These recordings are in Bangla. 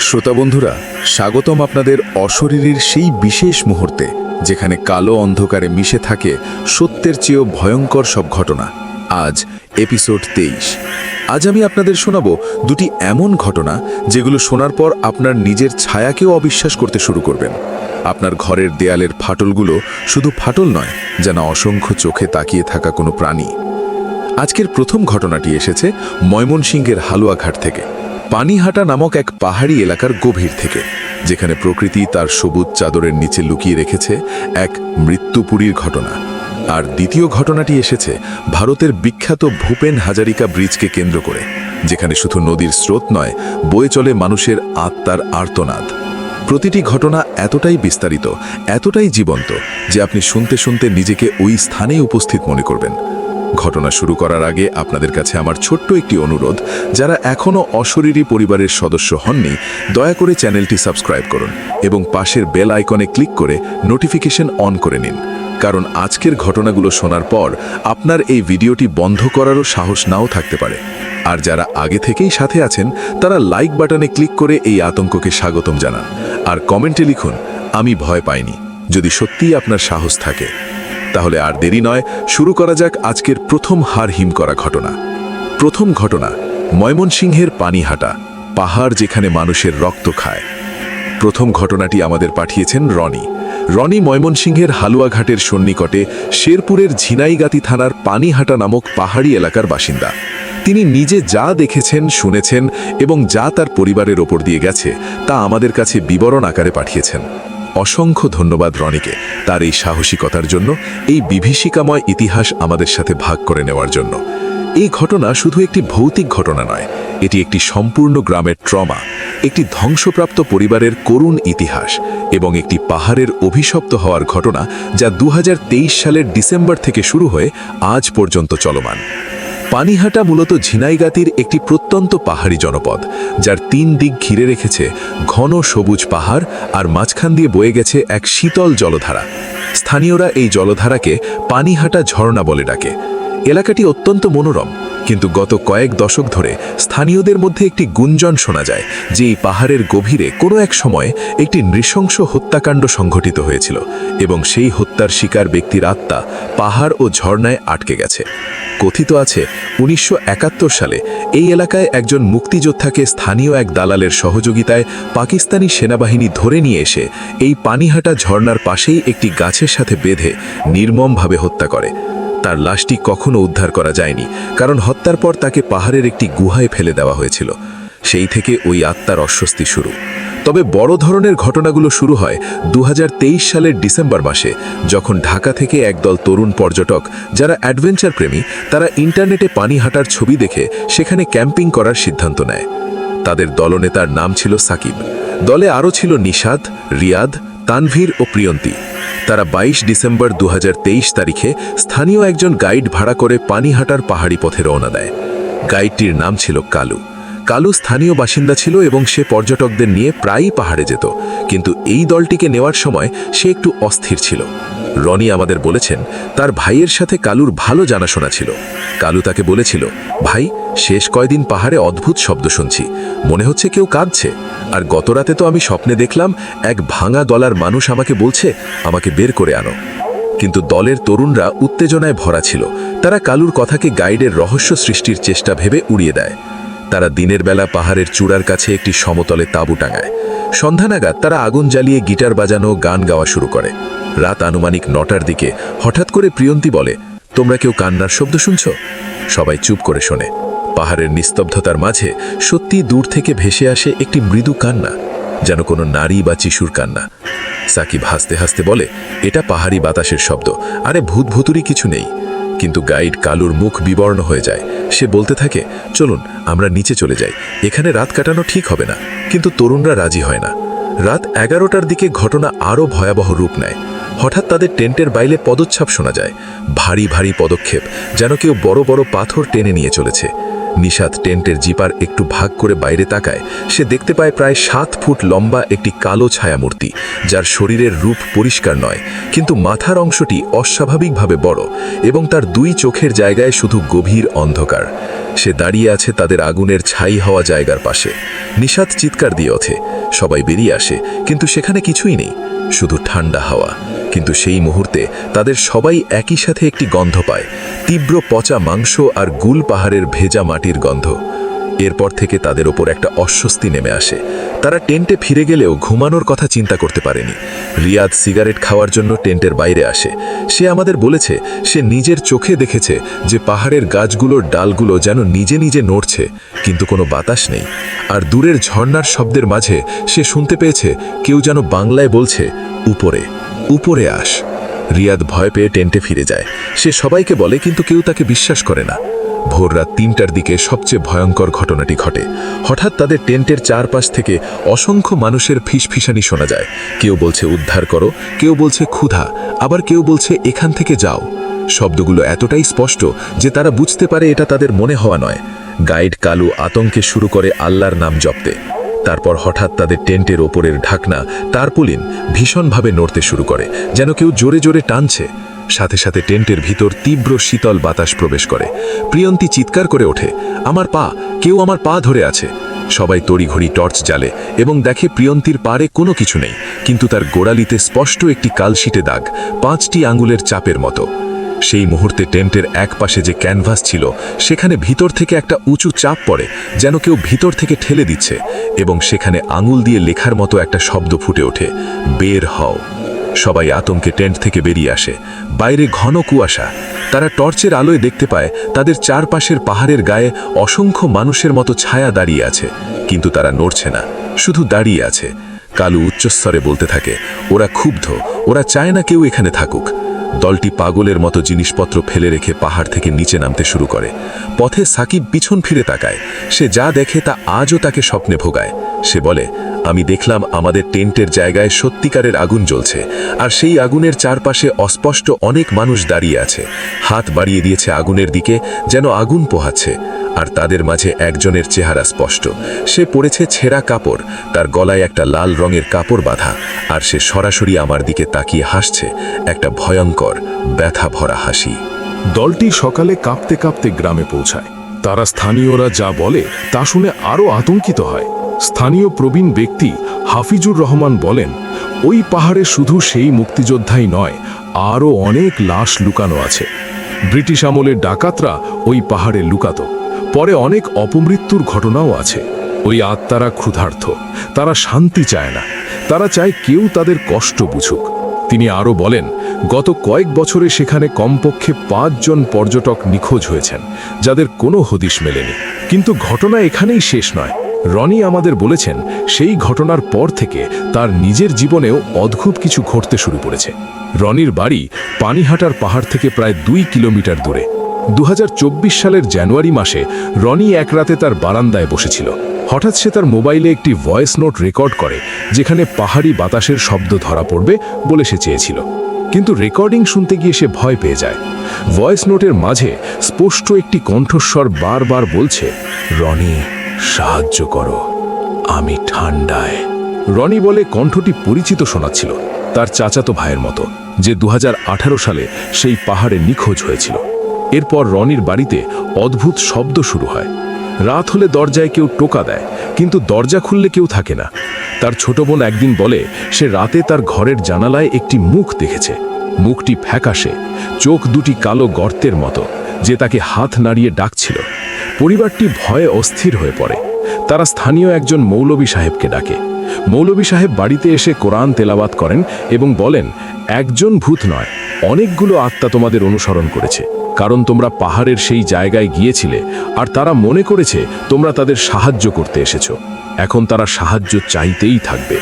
শ্রোতা বন্ধুরা, স্বাগতম আপনাদের অশরীরীর সেই বিশেষ মুহূর্তে, যেখানে কালো অন্ধকারে মিশে থাকে সত্যের চেয়েও ভয়ঙ্কর সব ঘটনা। আজ এপিসোড তেইশ। আজ আমি আপনাদের শোনাব দুটি এমন ঘটনা, যেগুলো শোনার পর আপনার নিজের ছায়াকেও অবিশ্বাস করতে শুরু করবেন। আপনার ঘরের দেয়ালের ফাটলগুলো শুধু ফাটল নয়, যেন অসংখ্য চোখে তাকিয়ে থাকা কোনো প্রাণী। আজকের প্রথম ঘটনাটি এসেছে ময়মনসিংহের হালুয়াঘাট থেকে। পানিহাটা নামক এক পাহাড়ি এলাকার গভীর থেকে, যেখানে প্রকৃতি তার সবুজ চাদরের নিচে লুকিয়ে রেখেছে এক মৃত্যুপুরীর ঘটনা। আর দ্বিতীয় ঘটনাটি এসেছে ভারতের বিখ্যাত ভূপেন হাজারিকা ব্রিজকে কেন্দ্র করে, যেখানে শুধু নদীর স্রোত নয়, বয়ে চলে মানুষের আত্মার আর্তনাদ। প্রতিটি ঘটনা এতটাই বিস্তারিত, এতটাই জীবন্ত, যে আপনি শুনতে শুনতে নিজেকে ওই স্থানেই উপস্থিত মনে করবেন। ঘটনা শুরু করার আগে আপনাদের কাছে আমার ছোট্ট একটি অনুরোধ, যারা এখনও অশরীরী পরিবারের সদস্য হননি, দয়া করে চ্যানেলটি সাবস্ক্রাইব করুন এবং পাশের বেল আইকনে ক্লিক করে নোটিফিকেশন অন করে নিন। কারণ আজকের ঘটনাগুলো শোনার পর আপনার এই ভিডিওটি বন্ধ করারও সাহস নাও থাকতে পারে। আর যারা আগে থেকেই সাথে আছেন, তারা লাইক বাটনে ক্লিক করে এই আতঙ্ককে স্বাগতম জানান। আর কমেন্টে লিখুন, আমি ভয় পাইনি। যদি সত্যিই আপনার সাহস থাকে তাহলে আর দেরি নয়, শুরু করা যাক আজকের প্রথম হার হিম করা ঘটনা। প্রথম ঘটনা, ময়মনসিংহের পানিহাটা, পাহাড় যেখানে মানুষের রক্ত খায়। প্রথম ঘটনাটি আমাদের পাঠিয়েছেন রনি। রনি ময়মনসিংহের হালুয়াঘাটের সন্নিকটে শেরপুরের ঝিনাইগাতি থানার পানিহাটা নামক পাহাড়ি এলাকার বাসিন্দা। তিনি নিজে যা দেখেছেন, শুনেছেন এবং যা তার পরিবারের ওপর দিয়ে গেছে, তা আমাদের কাছে বিবরণ আকারে পাঠিয়েছেন। অসংখ্য ধন্যবাদ রনিকে তার এই সাহসিকতার জন্য, এই বিভীষিকাময় ইতিহাস আমাদের সাথে ভাগ করে নেওয়ার জন্য। এই ঘটনা শুধু একটি ভৌতিক ঘটনা নয়, এটি একটি সম্পূর্ণ গ্রামের ট্রমা, একটি ধ্বংসপ্রাপ্ত পরিবারের করুণ ইতিহাস এবং একটি পাহাড়ের অভিশপ্ত হওয়ার ঘটনা যা দু হাজার তেইশ সালের ডিসেম্বর থেকে শুরু হয়ে আজ পর্যন্ত চলমান। পানিহাটা মূলত ঝিনাইগাতির একটি প্রত্যন্ত পাহাড়ি জনপদ, যার তিন দিক ঘিরে রেখেছে ঘন সবুজ পাহাড় আর মাঝখান দিয়ে বয়ে গেছে এক শীতল জলধারা। স্থানীয়রা এই জলধারাকে পানিহাটা ঝর্ণা বলে ডাকে। এলাকাটি অত্যন্ত মনোরম, কিন্তু গত কয়েক দশক ধরে স্থানীয়দের মধ্যে একটি গুঞ্জন শোনা যায়, যে এই পাহাড়ের গভীরে কোনো এক সময় একটি নৃশংস হত্যাকাণ্ড সংঘটিত হয়েছিল এবং সেই হত্যার শিকার ব্যক্তির আত্মা পাহাড় ও ঝর্ণায় আটকে গেছে। কথিত আছে, উনিশশো একাত্তর সালে এই এলাকায় একজন মুক্তিযোদ্ধাকে স্থানীয় এক দালালের সহযোগিতায় পাকিস্তানি সেনাবাহিনী ধরে নিয়ে এসে এই পানিহাটা ঝর্ণার পাশেই একটি গাছের সাথে বেঁধে নির্মমভাবে হত্যা করে। তার লাশটি কখনো উদ্ধার করা যায়নি, কারণ হত্যার পর তাকে পাহাড়ের একটি গুহায় ফেলে দেওয়া হয়েছিল। সেই থেকে ওই আত্মার অস্বস্তি শুরু। তবে বড় ধরনের ঘটনাগুলো শুরু হয় দু হাজার তেইশ সালের ডিসেম্বর মাসে, যখন ঢাকা থেকে একদল তরুণ পর্যটক, যারা অ্যাডভেঞ্চার প্রেমী, তারা ইন্টারনেটে পানি হাঁটার ছবি দেখে সেখানে ক্যাম্পিং করার সিদ্ধান্ত নেয়। তাদের দলনেতার নাম ছিল সাকিব। দলে আরও ছিল নিষাদ রিয়াদ, তানভীর ও প্রিয়ন্তী। তারা ২২ ডিসেম্বর দু হাজার তেইশ তারিখে স্থানীয় একজন গাইড ভাড়া করে পানিহাটার পাহাড়ি পথে রওনা দেয়। গাইডটির নাম ছিল কালু। কালু স্থানীয় বাসিন্দা ছিল এবং সে পর্যটকদের নিয়ে প্রায়ই পাহাড়ে যেত, কিন্তু এই দলটিকে নেওয়ার সময় সে একটু অস্থির ছিল। রনি আমাদের বলেছেন, তার ভাইয়ের সাথে কালুর ভালো জানাশোনা ছিল। কালু তাকে বলেছিল, ভাই, শেষ কয়দিন পাহাড়ে অদ্ভুত শব্দ শুনছি। মনে হচ্ছে কেউ কাঁদছে। আর গতরাতে তো আমি স্বপ্নে দেখলাম, এক ভাঙা দলার মানুষ আমাকে বলছে, আমাকে বের করে আনো। কিন্তু দলের তরুণরা উত্তেজনায় ভরা ছিল। তারা কালুর কথাকে গাইডের রহস্য সৃষ্টির চেষ্টা ভেবে উড়িয়ে দেয়। তারা দিনের বেলা পাহাড়ের চূড়ার কাছে একটি সমতলে তাঁবু টাঙায়। সন্ধ্যা নাগাদ তারা আগুন জ্বালিয়ে গিটার বাজানো গান গাওয়া শুরু করে। রাত আনুমানিক নটার দিকে হঠাৎ করে প্রিয়ন্তী বলে, তোমরা কেউ কান্নার শব্দ শুনছ? সবাই চুপ করে শোনে। পাহাড়ের নিস্তব্ধতার মাঝে সত্যি দূর থেকে ভেসে আসে একটি মৃদু কান্না, যেন কোনো নারী বা চিশুর কান্না। সাকিব হাসতে হাসতে বলে, এটা পাহাড়ি বাতাসের শব্দ। আরে ভূত ভুতুরি কিছু নেই। কিন্তু গাইড কালুর মুখ বিবর্ণ হয়ে যায়। সে বলতে থাকে, চলুন, আমরা নিচে চলে যাই। এখানে রাত কাটানো ঠিক হবে না। কিন্তু তরুণরা রাজি হয় না। রাত এগারোটার দিকে ঘটনা আরও ভয়াবহ রূপ নেয়। হঠাৎ তাদের টেন্টের বাইলে পদচ্ছাপ শোনা যায়। ভারী ভারী পদক্ষেপ, যেন কেউ বড় বড় পাথর টেনে নিয়ে চলেছে। নিশাত টেন্টের জিপার একটু ভাগ করে বাইরে তাকায়। সে দেখতে পায় প্রায় সাত ফুট লম্বা একটি কালো ছায়ামূর্তি, যার শরীরের রূপ পরিষ্কার নয়, কিন্তু মাথার অংশটি অস্বাভাবিকভাবে বড় এবং তার দুই চোখের জায়গায় শুধু গভীর অন্ধকার। সে দাঁড়িয়ে আছে তাদের আগুনের ছাই হওয়া জায়গার পাশে। নিশাত চিৎকার দিয়ে ওঠে। সবাই বেরিয়ে আসে, কিন্তু সেখানে কিছুই নেই, শুধু ঠান্ডা হাওয়া। কিন্তু সেই মুহূর্তে তাদের সবাই একই সাথে একটি গন্ধ পায়, তীব্র পচা মাংস আর গুল পাহাড়ের ভেজা মাটির গন্ধ। এরপর থেকে তাদের ওপর একটা অস্বস্তি নেমে আসে। তারা টেন্টে ফিরে গেলেও ঘুমানোর কথা চিন্তা করতে পারেনি। রিয়াদ সিগারেট খাওয়ার জন্য টেন্টের বাইরে আসে। সে আমাদের বলেছে, সে নিজের চোখে দেখেছে যে পাহাড়ের গাছগুলোর ডালগুলো যেন নিজে নিজে নড়ছে, কিন্তু কোনো বাতাস নেই। আর দূরের ঝর্ণার শব্দের মাঝে সে শুনতে পেয়েছে, কেউ যেন বাংলায় বলছে, উপরে। উপরে আস। রিয়াদ ভয় পেয়ে টেন্টে ফিরে যায়। সে সবাইকে বলে, কিন্তু কেউ তাকে বিশ্বাস করে না। ভোর রাত তিনটার দিকে সবচেয়ে ভয়ঙ্কর ঘটনাটি ঘটে। হঠাৎ তাদের টেন্টের চারপাশ থেকে অসংখ্য মানুষের ফিসফিসানি শোনা যায়। কেউ বলছে, উদ্ধার করো। কেউ বলছে, ক্ষুধা। আবার কেউ বলছে, এখান থেকে যাও। শব্দগুলো এতটাই স্পষ্ট যে তারা বুঝতে পারে এটা তাদের মনে হওয়া নয়। গাইড কালু আতঙ্কে শুরু করে আল্লাহর নাম জপতে। তারপর হঠাৎ তাদের টেন্টের ওপরের ঢাকনা টারপুলিন ভীষণভাবে নড়তে শুরু করে, যেন কেউ জোরে জোরে টানছে। সাথে সাথে টেন্টের ভিতর তীব্র শীতল বাতাস প্রবেশ করে। প্রিয়ন্তী চিৎকার করে ওঠে, আমার পা, কেউ আমার পা ধরে আছে। সবাই তড়িঘড়ি টর্চ জ্বালে এবং দেখে প্রিয়ন্তীর পারে কোনো কিছু নেই, কিন্তু তার গোড়ালিতে স্পষ্ট একটি কালশিটে দাগ, পাঁচটি আঙ্গুলের চাপের মতো। সেই মুহূর্তে টেন্টের এক পাশে যে ক্যানভাস ছিল, সেখানে ভিতর থেকে একটা উঁচু চাপ পড়ে, যেন কেউ ভিতর থেকে ঠেলে দিচ্ছে এবং সেখানে আঙুল দিয়ে লেখার মতো একটা শব্দ ফুটে ওঠে, বের হও। সবাই আতঙ্কে টেন্ট থেকে বেরিয়ে আসে। বাইরে ঘন কুয়াশা। তারা টর্চের আলোয় দেখতে পায়, তাদের চারপাশের পাহাড়ের গায়ে অসংখ্য মানুষের মতো ছায়া দাঁড়িয়ে আছে, কিন্তু তারা নড়ছে না, শুধু দাঁড়িয়ে আছে। কালু উচ্চস্বরে বলতে থাকে, ওরা ক্ষুব্ধ, ওরা চায় না কেউ এখানে থাকুক। দলটি পাগলের মতো জিনিসপত্র ফেলে রেখে পাহাড় থেকে নিচে নামতে শুরু করে। পথে সাকিব পিছন ফিরে তাকায়। সে যা দেখে তা আজও তাকে স্বপ্নে ভোগায়। সে বলে আমি দেখলাম আমাদের টেন্টের জায়গায় সত্যিকারের আগুন জ্বলছে, আর সেই আগুনের চারপাশে অস্পষ্ট অনেক মানুষ দাঁড়িয়ে আছে। হাত বাড়িয়ে দিয়েছে আগুনের দিকে, যেন আগুন পোহাচ্ছে, আর তাদের মাঝে একজনের চেহারা স্পষ্ট। সে পড়েছে ছেঁড়া কাপড়, তার গলায় একটা লাল রঙের কাপড় বাঁধা, আর সে সরাসরি আমার দিকে তাকিয়ে হাসছে, একটা ভয়ঙ্কর ব্যথা ভরা হাসি। দলটি সকালে কাঁপতে কাঁপতে গ্রামে পৌঁছায়। তারা স্থানীয়রা যা বলে, তা শুনে আরও আতঙ্কিত হয়। স্থানীয় প্রবীণ ব্যক্তি হাফিজুর রহমান বলেন, ওই পাহাড়ে শুধু সেই মুক্তিযোদ্ধাই নয়, আরও অনেক লাশ লুকানো আছে। ব্রিটিশ আমলের ডাকাতরা ওই পাহাড়ে লুকাত। পরে অনেক অপমৃত্যুর ঘটনাও আছে। ওই আত্মারা ক্ষুধার্থ তারা শান্তি চায় না। তারা চায় কেউ তাদের কষ্ট বুঝুক। তিনি আরও বলেন, গত কয়েক বছরে সেখানে কমপক্ষে পাঁচজন পর্যটক নিখোঁজ হয়েছেন, যাদের কোনো হদিশ মেলেনি। কিন্তু ঘটনা এখানেই শেষ নয়। রনি আমাদের বলেছেন, সেই ঘটনার পর থেকে তার নিজের জীবনেও অদ্ভুত কিছু ঘটতে শুরু করেছে। রনির বাড়ি পানিহাটার পাহাড় থেকে প্রায় দুই কিলোমিটার দূরে। দু হাজার চব্বিশ সালের জানুয়ারি মাসে রনি এক রাতে তার বারান্দায় বসেছিল। হঠাৎ সে তার মোবাইলে একটি ভয়েস নোট রেকর্ড করে, যেখানে পাহাড়ি বাতাসের শব্দ ধরা পড়বে বলে সে চেয়েছিল। কিন্তু রেকর্ডিং শুনতে গিয়ে সে ভয় পেয়ে যায়। ভয়েস নোটের মাঝে স্পষ্ট একটি কণ্ঠস্বর বারবার বলছে, রনি সাহায্য করো। আমি ঠান্ডায়। রনি বলে কণ্ঠটি পরিচিত শোনাচ্ছিল, তার চাচাতো ভাইয়ের মতো, যে দু হাজার আঠারো সালে সেই পাহাড়ে নিখোঁজ হয়েছিল। এরপর রনির বাড়িতে অদ্ভুত শব্দ শুরু হয়। রাত হলে দরজায় কেউ টোকা দেয়, কিন্তু দরজা খুললে কেউ থাকে না। তার ছোট বোন একদিন বলে, সে রাতে তার ঘরের জানালায় একটি মুখ দেখেছে। মুখটি ফ্যাকাশে, চোখ দুটি কালো গর্তের মতো, যে তাকে হাত নাড়িয়ে ডাকছিল। পরিবারটি ভয়ে অস্থির হয়ে পড়ে। তারা স্থানীয় একজন মৌলবী সাহেবকে ডাকে। মৌলবী সাহেব বাড়িতে এসে কোরআন তেলাবাত করেন এবং বলেন, একজন ভূত নয়, অনেকগুলো আত্মা তোমাদের অনুসরণ করেছে। কারণ তোমরা পাহাড়ের সেই জায়গায় গিয়েছিলে, আর তারা মনে করেছে তোমরা তাদের সাহায্য করতে এসেছ। এখন তারা সাহায্য চাইতেই থাকবে।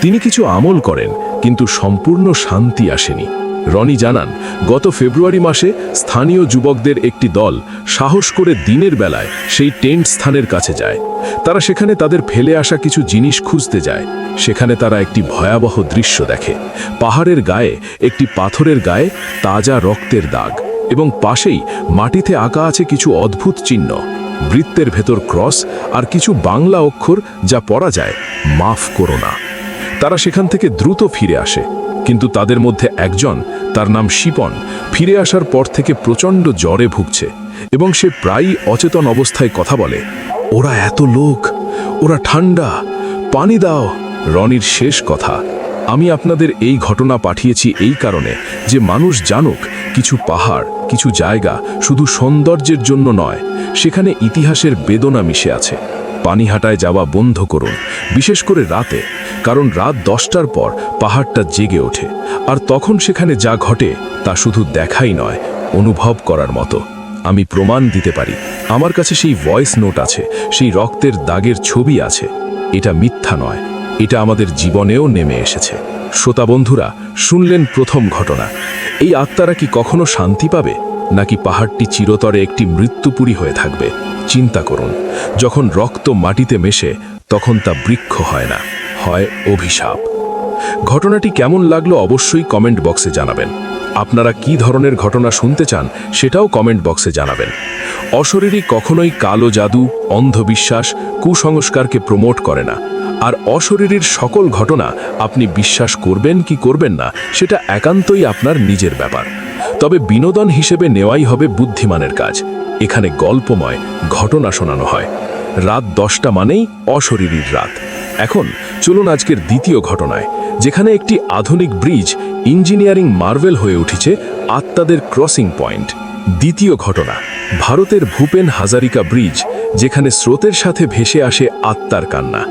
তিনি কিছু আমল করেন, কিন্তু সম্পূর্ণ শান্তি আসেনি। রনি জানান, গত ফেব্রুয়ারি মাসে স্থানীয় যুবকদের একটি দল সাহস করে দিনের বেলায় সেই টেন্ট স্থানের কাছে যায়। তারা সেখানে তাদের ফেলে আসা কিছু জিনিস খুঁজতে যায়। সেখানে তারা একটি ভয়াবহ দৃশ্য দেখে। পাহাড়ের গায়ে, একটি পাথরের গায়ে তাজা রক্তের দাগ এবং পাশেই মাটিতে আঁকা আছে কিছু অদ্ভুত চিহ্ন। বৃত্তের ভেতর ক্রস আর কিছু বাংলা অক্ষর যা পড়া যায় মাফ করো না। তারা সেখান থেকে দ্রুত ফিরে আসে। কিন্তু তাদের মধ্যে একজন, তার নাম শিপন, ফিরে আসার পর থেকে প্রচণ্ড জ্বরে ভুগছে এবং সে প্রায়ই অচেতন অবস্থায় কথা বলে, ওরা এত লোক, ওরা ঠান্ডা পানি দাও। রনির শেষ কথা, আমি আপনাদের এই ঘটনা পাঠিয়েছি এই কারণে যে মানুষ জানুক, কিছু পাহাড়, কিছু জায়গা শুধু সৌন্দর্যের জন্য নয়, সেখানে ইতিহাসের বেদনা মিশে আছে। পানিহাটায় যাওয়া বন্ধ করুন, বিশেষ করে রাতে, কারণ রাত দশটার পর পাহাড়টা জেগে ওঠে, আর তখন সেখানে যা ঘটে তা শুধু দেখাই নয়, অনুভব করার মতো। আমি প্রমাণ দিতে পারি, আমার কাছে সেই ভয়েস নোট আছে, সেই রক্তের দাগের ছবি আছে, এটা মিথ্যা নয়, এটা আমাদের জীবনেও নেমে এসেছে। শ্রোতা বন্ধুরা, শুনলেন প্রথম ঘটনা, এই আত্মারা কি কখনো শান্তি পাবে? নাকি পাহাড়টি চিরতরে একটি মৃত্যুপুরী হয়ে থাকবে? চিন্তা করুন। যখন রক্ত মাটিতে মেশে, তখন তা বৃক্ষ হয় না, হয় অভিশাপ। ঘটনাটি কেমন লাগল অবশ্যই কমেন্ট বক্সে জানাবেন। আপনারা কি ধরনের ঘটনা শুনতে চান, সেটাও কমেন্ট বক্সে জানাবেন। অশরীরী কখনোই কালো জাদু, অন্ধবিশ্বাস, কুসংস্কারকে প্রমোট করে না। আর অশরীরীর সকল ঘটনা আপনি বিশ্বাস করবেন কি করবেন না, সেটা একান্তই আপনার নিজের ব্যাপার। তবে বিনোদন হিসেবে নেওয়াই হবে বুদ্ধিমানের কাজ। এখানে গল্পময় ঘটনা শোনানো হয়। রাত দশটা মানেই অশরীরীর রাত। এখন চলুন আজকের দ্বিতীয় ঘটনায়, যেখানে একটি আধুনিক ব্রিজ ইঞ্জিনিয়ারিং মার্ভেল হয়ে উঠেছে আত্মাদের ক্রসিং পয়েন্ট। দ্বিতীয় ঘটনা, ভারতের ভূপেন হাজারিকা ব্রিজ, যেখানে স্রোতের সাথে ভেসে আসে আত্মার কান্না।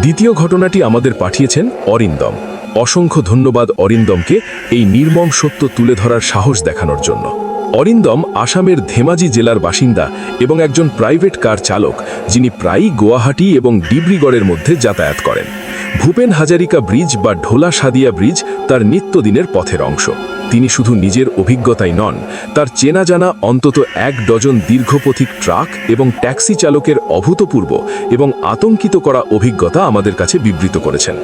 দ্বিতীয় ঘটনাটি আমাদের পাঠিয়েছেন অরিন্দম। অসংখ্য ধন্যবাদ অরিন্দমকে এই নির্মম সত্য তুলে ধরার সাহস দেখানোর জন্য। অরিন্দম আসামের ধেমাজি জেলার বাসিন্দা এবং একজন প্রাইভেট কার চালক, যিনি প্রায়ই গুয়াহাটি এবং ডিব্রিগড়ের মধ্যে যাতায়াত করেন। ভূপেন হাজারিকা ব্রিজ বা ঢোলা সাদিয়া ব্রিজ তার নিত্যদিনের পথের অংশ। তিনি শুধু নিজের অভিজ্ঞতাই নন, তার চেনা জানা অন্তত এক ডজন দীর্ঘপথিক ট্রাক এবং ট্যাক্সি চালকের অভূতপূর্ব এবং আতঙ্কিত করা অভিজ্ঞতা আমাদের কাছে বিবৃত করেছেন।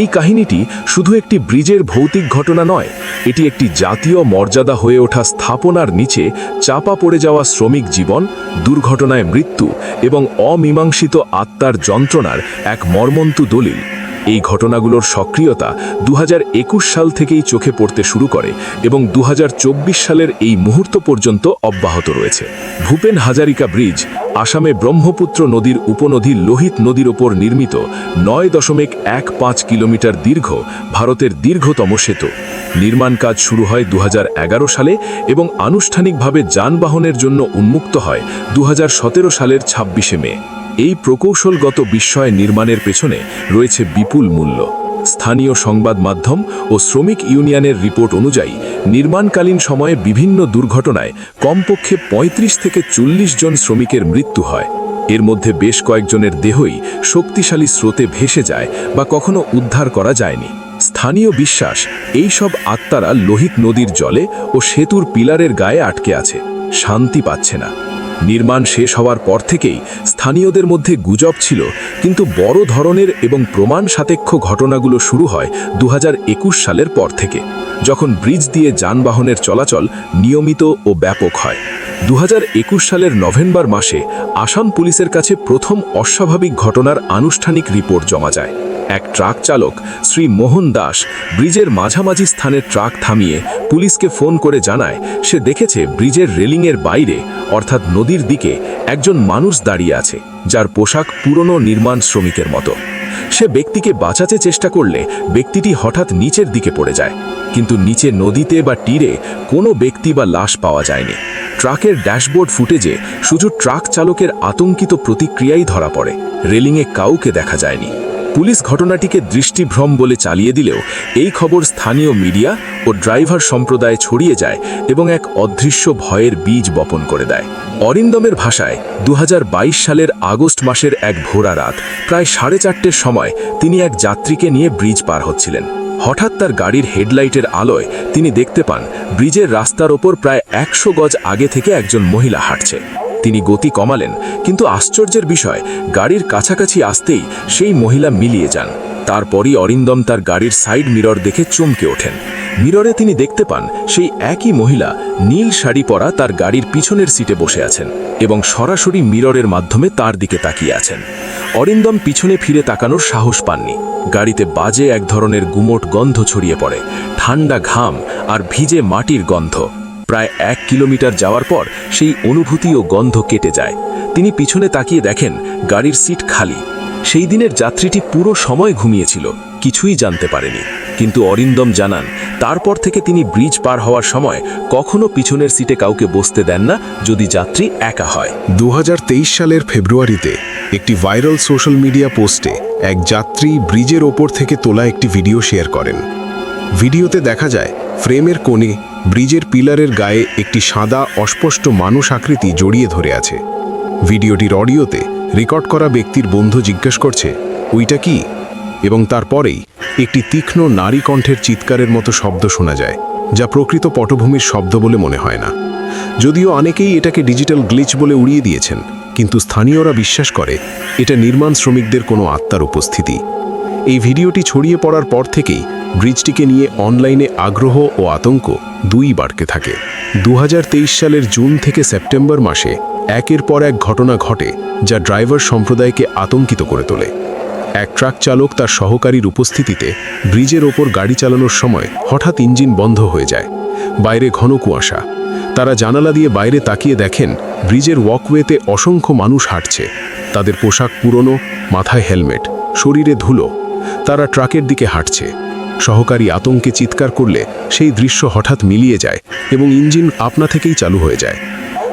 এই কাহিনীটি শুধু একটি ব্রিজের ভৌতিক ঘটনা নয়, এটি একটি জাতীয় মর্যাদা হয়ে ওঠা স্থাপনার নিচে চাপা পড়ে যাওয়া শ্রমিক জীবন, দুর্ঘটনায় মৃত্যু এবং অমীমাংসিত আত্মার যন্ত্রণার এক মর্মন্তু দলিল এই ঘটনাগুলোর সক্রিয়তা দু হাজার একুশ সাল থেকেই চোখে পড়তে শুরু করে এবং দুহাজার চব্বিশ সালের এই মুহূর্ত পর্যন্ত অব্যাহত রয়েছে। ভূপেন হাজারিকা ব্রিজ আসামে ব্রহ্মপুত্র নদীর উপনদী লোহিত নদীর ওপর নির্মিত নয় দশমিক এক পাঁচ কিলোমিটার দীর্ঘ ভারতের দীর্ঘতম সেতু। নির্মাণ কাজ শুরু হয় দু হাজার এগারো সালে এবং আনুষ্ঠানিকভাবে যানবাহনের জন্য উন্মুক্ত হয় দু হাজার সতেরো সালের ছাব্বিশে মে। এই প্রকৌশলগত বিস্ময় নির্মাণের পেছনে রয়েছে বিপুল মূল্য। স্থানীয় সংবাদ মাধ্যম ও শ্রমিক ইউনিয়নের রিপোর্ট অনুযায়ী, নির্মাণকালীন সময়ে বিভিন্ন দুর্ঘটনায় কমপক্ষে ৩৫ থেকে চল্লিশ জন শ্রমিকের মৃত্যু হয়। এর মধ্যে বেশ কয়েকজনের দেহই শক্তিশালী স্রোতে ভেসে যায় বা কখনো উদ্ধার করা যায়নি। স্থানীয় বিশ্বাস, এই সব আত্মারা লোহিত নদীর জলে ও সেতুর পিলারের গায়ে আটকে আছে। শান্তি পাচ্ছে না। নির্মাণ শেষ হওয়ার পর থেকেই স্থানীয়দের মধ্যে গুজব ছিল, কিন্তু বড় ধরনের এবং প্রমাণ সাপেক্ষ ঘটনাগুলো শুরু হয় দু হাজার একুশ সালের পর থেকে, যখন ব্রিজ দিয়ে যানবাহনের চলাচল নিয়মিত ও ব্যাপক হয়। দু হাজার একুশ সালের নভেম্বর মাসে আসাম পুলিশের কাছে প্রথম অস্বাভাবিক ঘটনার আনুষ্ঠানিক রিপোর্ট জমা যায়। এক ট্রাক চালক, শ্রী মোহন দাস, ব্রিজের মাঝামাঝি স্থানে ট্রাক থামিয়ে পুলিশকে ফোন করে জানায়, সে দেখেছে ব্রিজের রেলিংয়ের বাইরে, অর্থাৎ নদীর দিকে একজন মানুষ দাঁড়িয়ে আছে, যার পোশাক পুরনো নির্মাণ শ্রমিকের মতো। সে ব্যক্তিকে বাঁচাতে চেষ্টা করলে ব্যক্তিটি হঠাৎ নিচের দিকে পড়ে যায়। কিন্তু নিচে নদীতে বা তীরে কোনো ব্যক্তি বা লাশ পাওয়া যায়নি। ট্রাকের ড্যাশবোর্ড ফুটেজে শুধু ট্রাক চালকের আতঙ্কিত প্রতিক্রিয়াই ধরা পড়ে। রেলিংয়ে কাউকে দেখা যায়নি। পুলিশ ঘটনাটিকে দৃষ্টিভ্রম বলে চালিয়ে দিলেও এই খবর স্থানীয় মিডিয়া ও ড্রাইভার সম্প্রদায়ে ছড়িয়ে যায় এবং এক অদৃশ্য ভয়ের বীজ বপন করে দেয়। অরিন্দমের ভাষায় দু হাজার বাইশ সালের আগস্ট মাসের এক ভোরা রাত, প্রায় সাড়ে চারটের সময় তিনি এক যাত্রীকে নিয়ে ব্রিজ পার হচ্ছিলেন। হঠাৎ তার গাড়ির হেডলাইটের আলোয় তিনি দেখতে পান, ব্রিজের রাস্তার ওপর প্রায় একশো গজ আগে থেকে একজন মহিলা হাঁটছে। তিনি গতি কমালেন, কিন্তু আশ্চর্যের বিষয়, গাড়ির কাছাকাছি আসতেই সেই মহিলা মিলিয়ে যান। তারপরই অরিন্দম তার গাড়ির সাইড মিরর দেখে চমকে ওঠেন। মিররে তিনি দেখতে পান, সেই একই মহিলা নীল শাড়ি পরা তার গাড়ির পিছনের সিটে বসে আছেন এবং সরাসরি মিররের মাধ্যমে তার দিকে তাকিয়ে আছেন। অরিন্দম পিছনে ফিরে তাকানোর সাহস পাননি। গাড়িতে বাজে এক ধরনের গুমোট গন্ধ ছড়িয়ে পড়ে। ঠান্ডা ঘাম আর ভিজে মাটির গন্ধ। প্রায় এক কিলোমিটার যাওয়ার পর সেই অনুভূতি ও গন্ধ কেটে যায়। তিনি পিছনে তাকিয়ে দেখেন গাড়ির সিট খালি। সেই দিনের যাত্রীটি পুরো সময় ঘুমিয়েছিল, কিছুই জানতে পারেনি। কিন্তু অরিন্দম জানান, তারপর থেকে তিনি ব্রিজ পার হওয়ার সময় কখনো পিছনের সিটে কাউকে বসতে দেন না যদি যাত্রী একা হয়। দু হাজার তেইশ সালের ফেব্রুয়ারিতে একটি ভাইরাল সোশ্যাল মিডিয়া পোস্টে এক যাত্রী ব্রিজের ওপর থেকে তোলা একটি ভিডিও শেয়ার করেন। ভিডিওতে দেখা যায়, ফ্রেমের কোণে ব্রিজের পিলারের গায়ে একটি সাদা, অস্পষ্ট মানুষ আকৃতি জড়িয়ে ধরে আছে। ভিডিওটির অডিওতে রেকর্ড করা ব্যক্তির বন্ধু জিজ্ঞেস করছে, ওইটা কি? এবং তারপরেই একটি তীক্ষ্ণ নারী কণ্ঠের চিৎকারের মতো শব্দ শোনা যায়, যা প্রকৃত পটভূমির শব্দ বলে মনে হয় না। যদিও অনেকেই এটাকে ডিজিটাল গ্লিচ বলে উড়িয়ে দিয়েছেন, কিন্তু স্থানীয়রা বিশ্বাস করে এটা নির্মাণ শ্রমিকদের কোনো আত্মার উপস্থিতি। এই ভিডিওটি ছড়িয়ে পড়ার পর থেকেই ব্রিজটিকে নিয়ে অনলাইনে আগ্রহ ও আতঙ্ক দুই বাড়তে থাকে। দু হাজার তেইশ সালের জুন থেকে সেপ্টেম্বর মাসে একের পর এক ঘটনা ঘটে যা ড্রাইভার সম্প্রদায়কে আতঙ্কিত করে তোলে। এক ট্রাক চালক তার সহকারীর উপস্থিতিতে ব্রিজের ওপর গাড়ি চালানোর সময় হঠাৎ ইঞ্জিন বন্ধ হয়ে যায়। বাইরে ঘন কুয়াশা। তারা জানালা দিয়ে বাইরে তাকিয়ে দেখেন ব্রিজের ওয়াকওয়েতে অসংখ্য মানুষ হাঁটছে। তাদের পোশাক পুরনো, মাথায় হেলমেট, শরীরে ধুলো তারা ট্রাকের দিকে হাঁটছে। সহকারী আতঙ্কে চিৎকার করলে সেই দৃশ্য হঠাৎ মিলিয়ে যায় এবং ইঞ্জিন আপনা থেকেই চালু হয়ে যায়।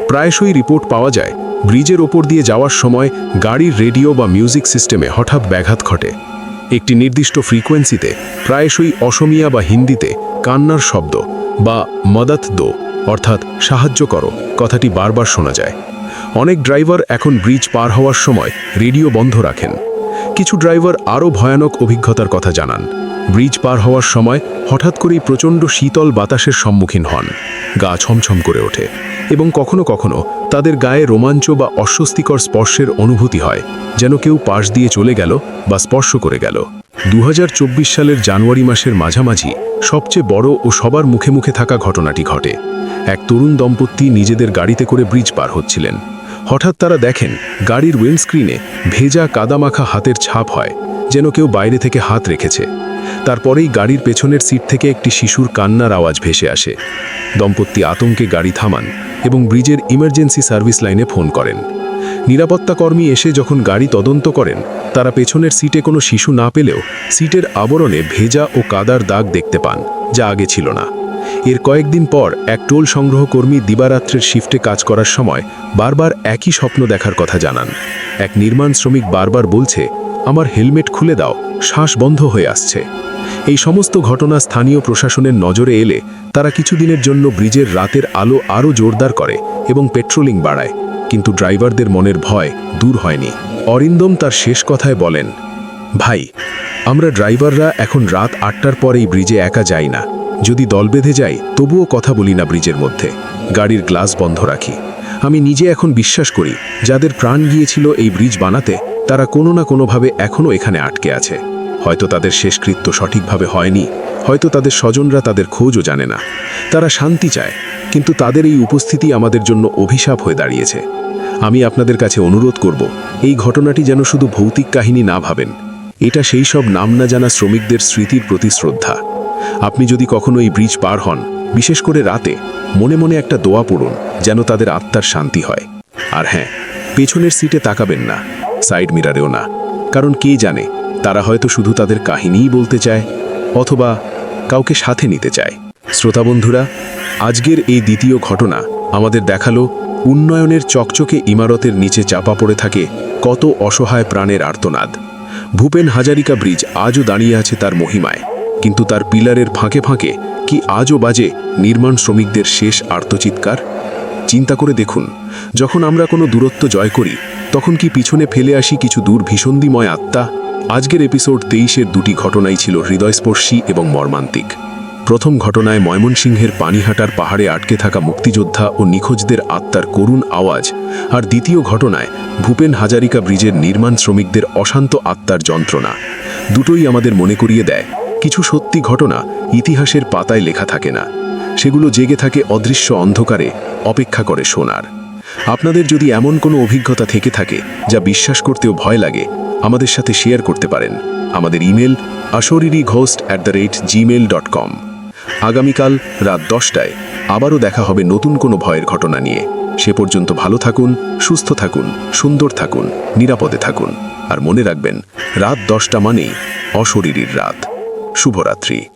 প্রায়শই রিপোর্ট পাওয়া যায়, ব্রিজের ওপর দিয়ে যাওয়ার সময় গাড়ির রেডিও বা মিউজিক সিস্টেমে হঠাৎ ব্যাঘাত ঘটে। একটি নির্দিষ্ট ফ্রিকোয়েন্সিতে প্রায়শই অসমিয়া বা হিন্দিতে কান্নার শব্দ বা মদত দো, অর্থাৎ সাহায্য করো, কথাটি বারবার শোনা যায়। অনেক ড্রাইভার এখন ব্রিজ পার হওয়ার সময় রেডিও বন্ধ রাখেন। কিছু ড্রাইভার আরও ভয়ানক অভিজ্ঞতার কথা জানান। ব্রিজ পার হওয়ার সময় হঠাৎ করেই প্রচণ্ড শীতল বাতাসের সম্মুখীন হন। গা ছমছম করে ওঠে এবং কখনো কখনো তাদের গায়ে রোমাঞ্চ বা অস্বস্তিকর স্পর্শের অনুভূতি হয়, যেন কেউ পাশ দিয়ে চলে গেল বা স্পর্শ করে গেল। দু হাজার চব্বিশ সালের জানুয়ারি মাসের মাঝামাঝি সবচেয়ে বড় ও সবার মুখে মুখে থাকা ঘটনাটি ঘটে। এক তরুণ দম্পতি নিজেদের গাড়িতে করে ব্রিজ পার হচ্ছিলেন। হঠাৎ তারা দেখেন গাড়ির উইন্ডস্ক্রিনে ভেজা কাদামাখা হাতের ছাপ হয়, যেন কেউ বাইরে থেকে হাত রেখেছে। তারপরেই গাড়ির পেছনের সিট থেকে একটি শিশুর কান্নার আওয়াজ ভেসে আসে। দম্পতি আতঙ্কে গাড়ি থামান এবং ব্রিজের ইমার্জেন্সি সার্ভিস লাইনে ফোন করেন। নিরাপত্তা কর্মী এসে যখন গাড়ি তদন্ত করেন, তারা পেছনের সিটে কোনো শিশু না পেলেও সিটের আবরণে ভেজা ও কাদার দাগ দেখতে পান, যা আগে ছিল না। এর কয়েকদিন পর এক টোল সংগ্রহ কর্মী দিবারাত্রের শিফটে কাজ করার সময় বারবার একই স্বপ্ন দেখার কথা জানান। এক নির্মাণ শ্রমিক বারবার বলছে, আমার হেলমেট খুলে দাও, শ্বাস বন্ধ হয়ে আসছে। এই সমস্ত ঘটনা স্থানীয় প্রশাসনের নজরে এলে তারা কিছুদিনের জন্য ব্রিজের রাতের আলো আরও জোরদার করে এবং পেট্রোলিং বাড়ায়। কিন্তু ড্রাইভারদের মনের ভয় দূর হয়নি। অরিন্দম তার শেষ কথায় বলেন, ভাই, আমরা ড্রাইভাররা এখন রাত আটটার পর এই ব্রিজে একা যাই না। যদি দল বেঁধে যাই, তবুও কথা বলি না ব্রিজের মধ্যে। গাড়ির গ্লাস বন্ধ রাখি। আমি নিজে এখন বিশ্বাস করি, যাদের প্রাণ গিয়েছিল এই ব্রিজ বানাতে, তারা কোনো না কোনোভাবে এখনও এখানে আটকে আছে। হয়তো তাদের শেষকৃত্য সঠিকভাবে হয়নি, হয়তো তাদের স্বজনরা তাদের খোঁজও জানে না। তারা শান্তি চায়, কিন্তু তাদের এই উপস্থিতি আমাদের জন্য অভিশাপ হয়ে দাঁড়িয়েছে। আমি আপনাদের কাছে অনুরোধ করব, এই ঘটনাটি যেন শুধু ভৌতিক কাহিনী না ভাবেন। এটা সেই সব নাম না জানা শ্রমিকদের স্মৃতির প্রতি শ্রদ্ধা। আপনি যদি কখনো এই ব্রিজ পার হন, বিশেষ করে রাতে, মনে মনে একটা দোয়া পড়ুন, যেন তাদের আত্মার শান্তি হয়। আর হ্যাঁ পেছনের সিটে তাকাবেন না, সাইড মিরারেও না, কারণ কে জানে, তারা হয়তো শুধু তাদের কাহিনীই বলতে চায়, অথবা কাউকে সাথে নিতে চায়। শ্রোতা বন্ধুরা, আজকের এই দ্বিতীয় ঘটনা আমাদের দেখাল উন্নয়নের চকচকে ইমারতের নিচে চাপা পড়ে থাকে কত অসহায় প্রাণের আর্তনাদ। ভূপেন হাজারিকা ব্রিজ আজও দাঁড়িয়ে আছে তার মহিমায়। কিন্তু তার পিলারের ফাঁকে ফাঁকে কি আজও বাজে নির্মাণ শ্রমিকদের শেষ আর্তচিৎকার? চিন্তা করে দেখুন, যখন আমরা কোনো দূরত্ব জয় করি, তখন কি পিছনে ফেলে আসি কিছু দূর ভীষন্দিময় আত্মা? আজকের এপিসোড তেইশের দুটি ঘটনাই ছিল হৃদয়স্পর্শী এবং মর্মান্তিক। প্রথম ঘটনায় ময়মনসিংহের পানিহাটার পাহাড়ে আটকে থাকা মুক্তিযোদ্ধা ও নিখোঁজদের আত্মার করুণ আওয়াজ, আর দ্বিতীয় ঘটনায় ভূপেন হাজারিকা ব্রিজের নির্মাণ শ্রমিকদের অশান্ত আত্মার যন্ত্রণা। দুটোই আমাদের মনে করিয়ে দেয় কিছু সত্যি ঘটনা ইতিহাসের পাতায় লেখা থাকে না। সেগুলো জেগে থাকে অদৃশ্য অন্ধকারে, অপেক্ষা করে শোনার আপনাদের যদি এমন কোনো অভিজ্ঞতা থেকে থাকে, যা বিশ্বাস করতেও ভয় লাগে, আমাদের সাথে শেয়ার করতে পারেন। আমাদের email Ashriri ghost at the rate Gmail dot com আগামীকাল রাত দশটায় আবারও দেখা হবে নতুন কোনো ভয়ের ঘটনা নিয়ে। সে পর্যন্ত ভালো থাকুন, সুস্থ থাকুন, সুন্দর থাকুন, নিরাপদে থাকুন। আর মনে রাখবেন, রাত দশটা মানেই অশরীরীর রাত। শুভরাত্রি।